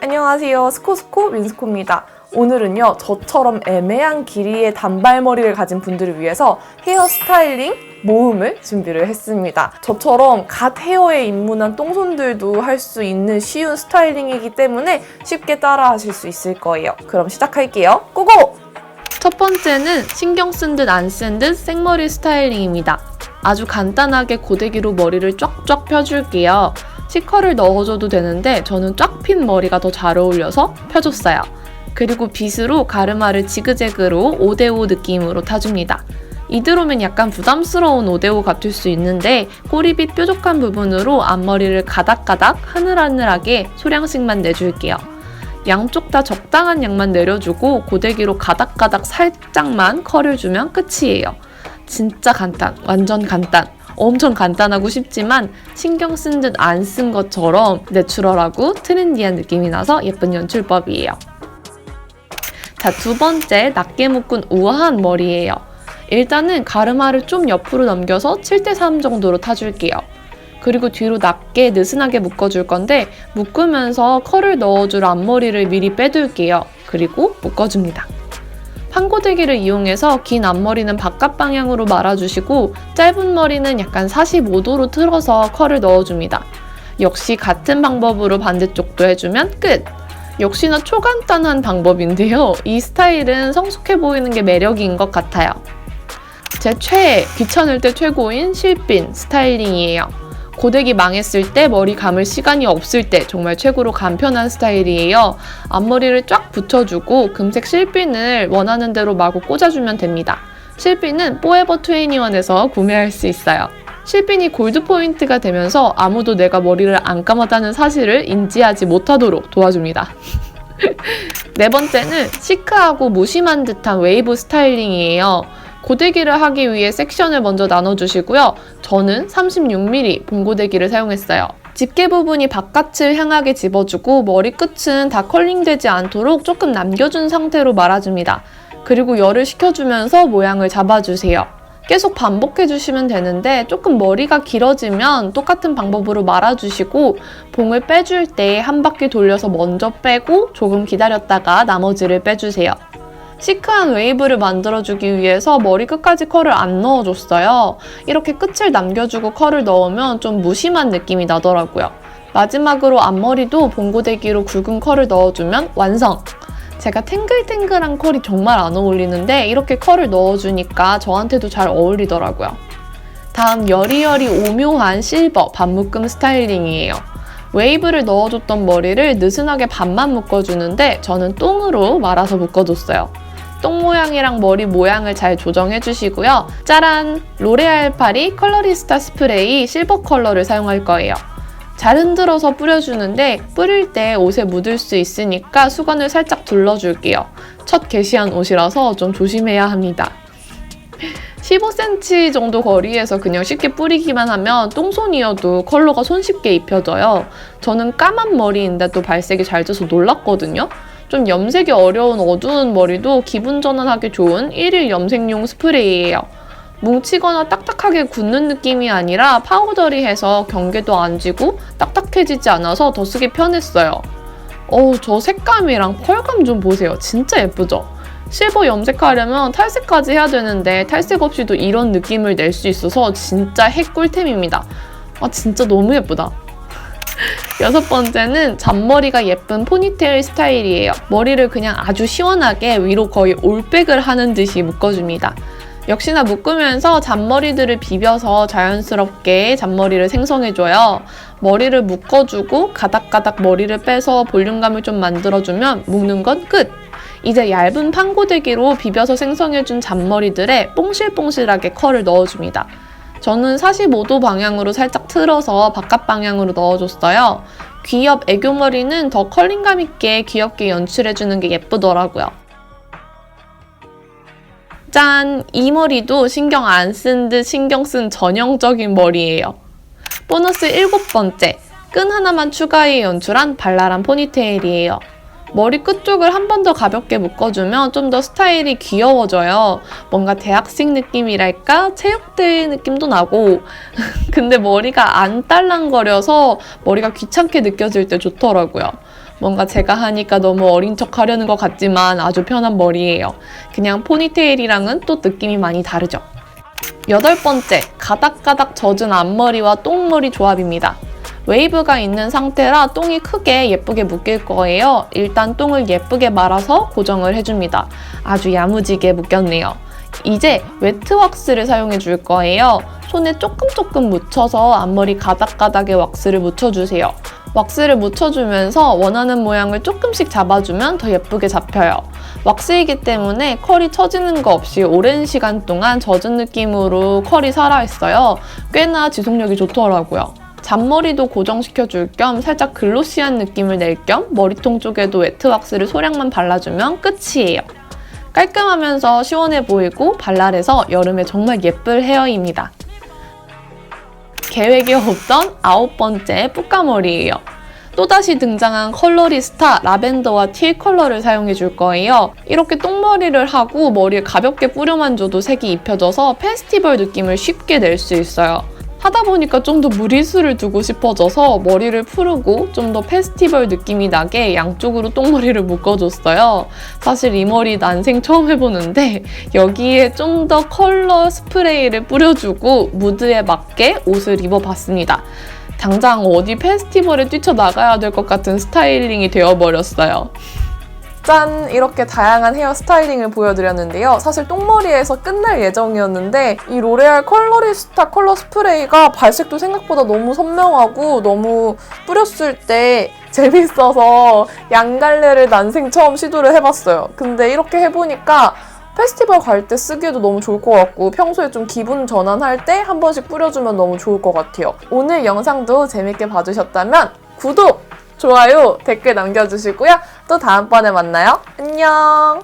안녕하세요. 스코스코 민스코입니다. 오늘은요, 저처럼 애매한 길이의 단발머리를 가진 분들을 위해서 헤어 스타일링 모음을 준비를 했습니다. 저처럼 갓 헤어에 입문한 똥손들도 할 수 있는 쉬운 스타일링이기 때문에 쉽게 따라 하실 수 있을 거예요. 그럼 시작할게요. 고고! 첫 번째는 신경 쓴 듯 안 쓴 듯 생머리 스타일링입니다. 아주 간단하게 고데기로 머리를 쫙쫙 펴줄게요. 시커를 넣어줘도 되는데 저는 쫙 핀 머리가 더 잘 어울려서 펴줬어요. 그리고 빗으로 가르마를 지그재그로 5대5 느낌으로 타줍니다. 이대로면 약간 부담스러운 5대5 같을 수 있는데 꼬리빗 뾰족한 부분으로 앞머리를 가닥가닥 하늘하늘하게 소량씩만 내줄게요. 양쪽 다 적당한 양만 내려주고 고데기로 가닥가닥 살짝만 컬을 주면 끝이에요. 진짜 간단, 완전 간단. 엄청 간단하고 쉽지만 신경 쓴 듯 안 쓴 것처럼 내추럴하고 트렌디한 느낌이 나서 예쁜 연출법이에요. 자, 두 번째, 낮게 묶은 우아한 머리예요. 일단은 가르마를 좀 옆으로 넘겨서 7대3 정도로 타줄게요. 그리고 뒤로 낮게 느슨하게 묶어줄 건데 묶으면서 컬을 넣어줄 앞머리를 미리 빼둘게요. 그리고 묶어줍니다. 판고데기를 이용해서 긴 앞머리는 바깥 방향으로 말아주시고 짧은 머리는 약간 45도로 틀어서 컬을 넣어줍니다. 역시 같은 방법으로 반대쪽도 해주면 끝! 역시나 초간단한 방법인데요. 이 스타일은 성숙해 보이는 게 매력인 것 같아요. 제 최애, 귀찮을 때 최고인 실핀 스타일링이에요. 고데기 망했을 때 머리 감을 시간이 없을 때 정말 최고로 간편한 스타일이에요. 앞머리를 쫙 붙여주고 금색 실핀을 원하는 대로 마구 꽂아주면 됩니다. 실핀은 포에버 21에서 구매할 수 있어요. 실핀이 골드 포인트가 되면서 아무도 내가 머리를 안 감았다는 사실을 인지하지 못하도록 도와줍니다. 네 번째는 시크하고 무심한 듯한 웨이브 스타일링이에요. 고데기를 하기 위해 섹션을 먼저 나눠주시고요. 저는 36mm 봉고데기를 사용했어요. 집게 부분이 바깥을 향하게 집어주고 머리 끝은 다 컬링되지 않도록 조금 남겨준 상태로 말아줍니다. 그리고 열을 식혀주면서 모양을 잡아주세요. 계속 반복해주시면 되는데 조금 머리가 길어지면 똑같은 방법으로 말아주시고 봉을 빼줄 때 한 바퀴 돌려서 먼저 빼고 조금 기다렸다가 나머지를 빼주세요. 시크한 웨이브를 만들어주기 위해서 머리 끝까지 컬을 안 넣어줬어요. 이렇게 끝을 남겨주고 컬을 넣으면 좀 무심한 느낌이 나더라고요. 마지막으로 앞머리도 봉고데기로 굵은 컬을 넣어주면 완성! 제가 탱글탱글한 컬이 정말 안 어울리는데 이렇게 컬을 넣어주니까 저한테도 잘 어울리더라고요. 다음 여리여리 오묘한 실버 반묶음 스타일링이에요. 웨이브를 넣어줬던 머리를 느슨하게 반만 묶어주는데 저는 똥으로 말아서 묶어줬어요. 똥 모양이랑 머리 모양을 잘 조정해 주시고요. 짜란! 로레알 파리 컬러리스타 스프레이 실버 컬러를 사용할 거예요. 잘 흔들어서 뿌려주는데 뿌릴 때 옷에 묻을 수 있으니까 수건을 살짝 둘러줄게요. 첫 게시한 옷이라서 좀 조심해야 합니다. 15cm 정도 거리에서 그냥 쉽게 뿌리기만 하면 똥손이어도 컬러가 손쉽게 입혀져요. 저는 까만 머리인데 또 발색이 잘 져서 놀랐거든요. 좀 염색이 어려운 어두운 머리도 기분 전환하기 좋은 1일 염색용 스프레이예요. 뭉치거나 딱딱하게 굳는 느낌이 아니라 파우더리해서 경계도 안 지고 딱딱해지지 않아서 더 쓰기 편했어요. 어우, 저 색감이랑 펄감 좀 보세요. 진짜 예쁘죠? 실버 염색하려면 탈색까지 해야 되는데 탈색 없이도 이런 느낌을 낼 수 있어서 진짜 핵 꿀템입니다. 아, 진짜 너무 예쁘다. 여섯 번째는 잔머리가 예쁜 포니테일 스타일이에요. 머리를 그냥 아주 시원하게 위로 거의 올백을 하는 듯이 묶어줍니다. 역시나 묶으면서 잔머리들을 비벼서 자연스럽게 잔머리를 생성해줘요. 머리를 묶어주고 가닥가닥 머리를 빼서 볼륨감을 좀 만들어주면 묶는 건 끝! 이제 얇은 판고데기로 비벼서 생성해준 잔머리들에 뽕실뽕실하게 컬을 넣어줍니다. 저는 45도 방향으로 살짝 틀어서 바깥 방향으로 넣어줬어요. 귀엽 애교머리는 더 컬링감 있게 귀엽게 연출해주는 게 예쁘더라고요. 짠! 이 머리도 신경 안 쓴 듯 신경 쓴 전형적인 머리예요. 보너스 일곱 번째, 끈 하나만 추가해 연출한 발랄한 포니테일이에요. 머리 끝쪽을 한 번 더 가볍게 묶어주면 좀 더 스타일이 귀여워져요. 뭔가 대학생 느낌이랄까? 체육대회 느낌도 나고. 근데 머리가 안 딸랑거려서 머리가 귀찮게 느껴질 때 좋더라고요. 뭔가 제가 하니까 너무 어린 척 하려는 것 같지만 아주 편한 머리예요. 그냥 포니테일이랑은 또 느낌이 많이 다르죠. 여덟 번째, 가닥가닥 젖은 앞머리와 똥머리 조합입니다. 웨이브가 있는 상태라 똥이 크게 예쁘게 묶일 거예요. 일단 똥을 예쁘게 말아서 고정을 해줍니다. 아주 야무지게 묶였네요. 이제 웨트 왁스를 사용해 줄 거예요. 손에 조금 조금 묻혀서 앞머리 가닥가닥에 왁스를 묻혀주세요. 왁스를 묻혀주면서 원하는 모양을 조금씩 잡아주면 더 예쁘게 잡혀요. 왁스이기 때문에 컬이 처지는 거 없이 오랜 시간 동안 젖은 느낌으로 컬이 살아있어요. 꽤나 지속력이 좋더라고요. 잔머리도 고정시켜 줄 겸 살짝 글로시한 느낌을 낼 겸 머리통 쪽에도 웨트 왁스를 소량만 발라주면 끝이에요. 깔끔하면서 시원해 보이고 발랄해서 여름에 정말 예쁠 헤어입니다. 계획에 없던 아홉 번째 뿌까머리예요. 또다시 등장한 컬러리 스타 라벤더와 틸 컬러를 사용해 줄 거예요. 이렇게 똥머리를 하고 머리에 가볍게 뿌려만 줘도 색이 입혀져서 페스티벌 느낌을 쉽게 낼 수 있어요. 하다 보니까 좀 더 무리수를 두고 싶어져서 머리를 푸르고 좀 더 페스티벌 느낌이 나게 양쪽으로 똥머리를 묶어줬어요. 사실 이 머리 난생 처음 해보는데 여기에 좀 더 컬러 스프레이를 뿌려주고 무드에 맞게 옷을 입어봤습니다. 당장 어디 페스티벌에 뛰쳐나가야 될 것 같은 스타일링이 되어버렸어요. 짠! 이렇게 다양한 헤어 스타일링을 보여드렸는데요. 사실 똥머리에서 끝날 예정이었는데 이 로레알 컬러리스타 컬러 스프레이가 발색도 생각보다 너무 선명하고 너무 뿌렸을 때 재밌어서 양갈래를 난생 처음 시도를 해봤어요. 근데 이렇게 해보니까 페스티벌 갈 때 쓰기에도 너무 좋을 것 같고 평소에 좀 기분 전환할 때 한 번씩 뿌려주면 너무 좋을 것 같아요. 오늘 영상도 재밌게 봐주셨다면 구독! 좋아요, 댓글 남겨주시고요. 또 다음번에 만나요. 안녕!